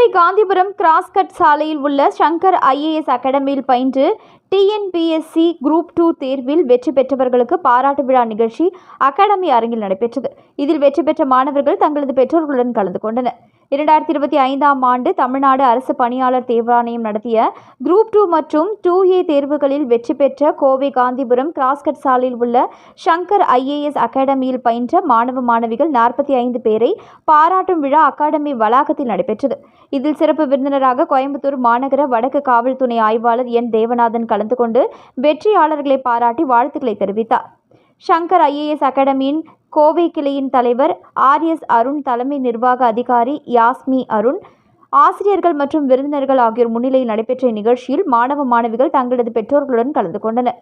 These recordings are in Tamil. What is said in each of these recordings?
கோவை காந்திபுரம் கிராஸ்கட் சாலையில் உள்ள சங்கர் ஐஏஎஸ் அகாடமியில் பயின்று டிஎன்பிஎஸ்சி குரூப் டூ தேர்வில் வெற்றி பெற்றவர்களுக்கு பாராட்டு விழா நிகழ்ச்சி அகாடமி அரங்கில் நடைபெற்றது. இதில் வெற்றி பெற்ற மாணவர்கள் தங்களது பெற்றோர்களுடன் கலந்து கொண்டனர். இரண்டாயிரத்தி இருபத்தி ஐந்தாம் ஆண்டு தமிழ்நாடு அரசு பணியாளர் தேர்வாணையம் நடத்திய குரூப் டூ மற்றும் டூ ஏ தேர்வுகளில் வெற்றி பெற்ற கோவை காந்திபுரம் கிராஸ்கட் சாலையில் உள்ள சங்கர் ஐஏஎஸ் அகாடமியில் பயின்ற மாணவ மாணவிகள் நாற்பத்தி ஐந்து பேரை பாராட்டும் விழா அகாடமி வளாகத்தில் நடைபெற்றது. இதில் சிறப்பு விருந்தினராக கோயம்புத்தூர் மாநகர வடக்கு காவல் துணை ஆய்வாளர் என் தேவநாதன் கலந்து கொண்டு வெற்றியாளர்களை பாராட்டி வாழ்த்துக்களை தெரிவித்தார். சங்கர் ஐஏஎஸ் அகாடமியின் கோவை கிளையின் தலைவர் ஆர் எஸ் அருண் தலைமை நிர்வாக அதிகாரி யாஸ்மி அருண் ஆசிரியர்கள் மற்றும் விருந்தினர்கள் ஆகியோர் முன்னிலையில் நடைபெற்ற நிகழ்ச்சியில் மாணவ மாணவிகள் தங்களது பெற்றோர்களுடன் கலந்து கொண்டனர்.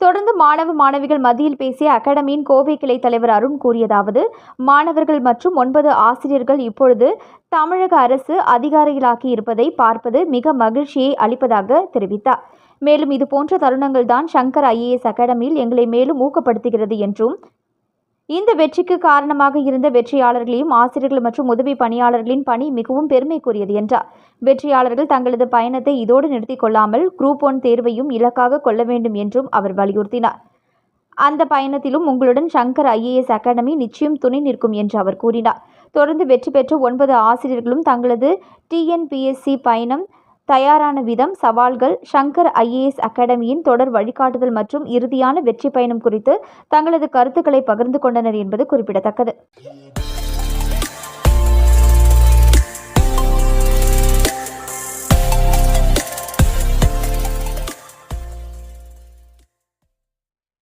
தொடர்ந்து மாணவ மாணவிகள் மத்தியில் பேசிய அகாடமியின் கோவை கிளை தலைவர் அருண் கூறியதாவது மாணவர்கள் மற்றும் ஒன்பது ஆசிரியர்கள் இப்பொழுது தமிழக அரசு அதிகாரிகளாக்கி இருப்பதை பார்ப்பது மிக மகிழ்ச்சியை அளிப்பதாக தெரிவித்தார். மேலும் இது போன்ற தருணங்கள் தான் சங்கர் ஐஏஎஸ் அகாடமியில் எங்களை மேலும் ஊக்கப்படுத்துகிறது என்றும் இந்த வெற்றிக்கு காரணமாக இருந்த வெற்றியாளர்களையும் ஆசிரியர்கள் மற்றும் உதவி பணியாளர்களின் பணி மிகவும் பெருமைக்குரியது என்றார். வெற்றியாளர்கள் தங்களது பயணத்தை இதோடு நிறுத்திக் கொள்ளாமல் குரூப் ஒன் தேர்வையும் இலக்காக கொள்ள வேண்டும் என்றும் அவர் வலியுறுத்தினார். அந்த பயணத்திலும் உங்களுடன் சங்கர் ஐஏஎஸ் அகாடமி நிச்சயம் துணை நிற்கும் என்று அவர் கூறினார். தொடர்ந்து வெற்றி பெற்ற ஒன்பது ஆசிரியர்களும் தங்களது டிஎன்பிஎஸ்சி பயணம் தயாரான விதம் சவால்கள் சங்கர் ஐஏஎஸ் அகாடமியின் தொடர் வழிகாட்டுதல் மற்றும் இறுதியான வெற்றி பயணம் குறித்து தங்களது கருத்துக்களை பகிர்ந்து கொண்டனர் என்பது குறிப்பிடத்தக்கது.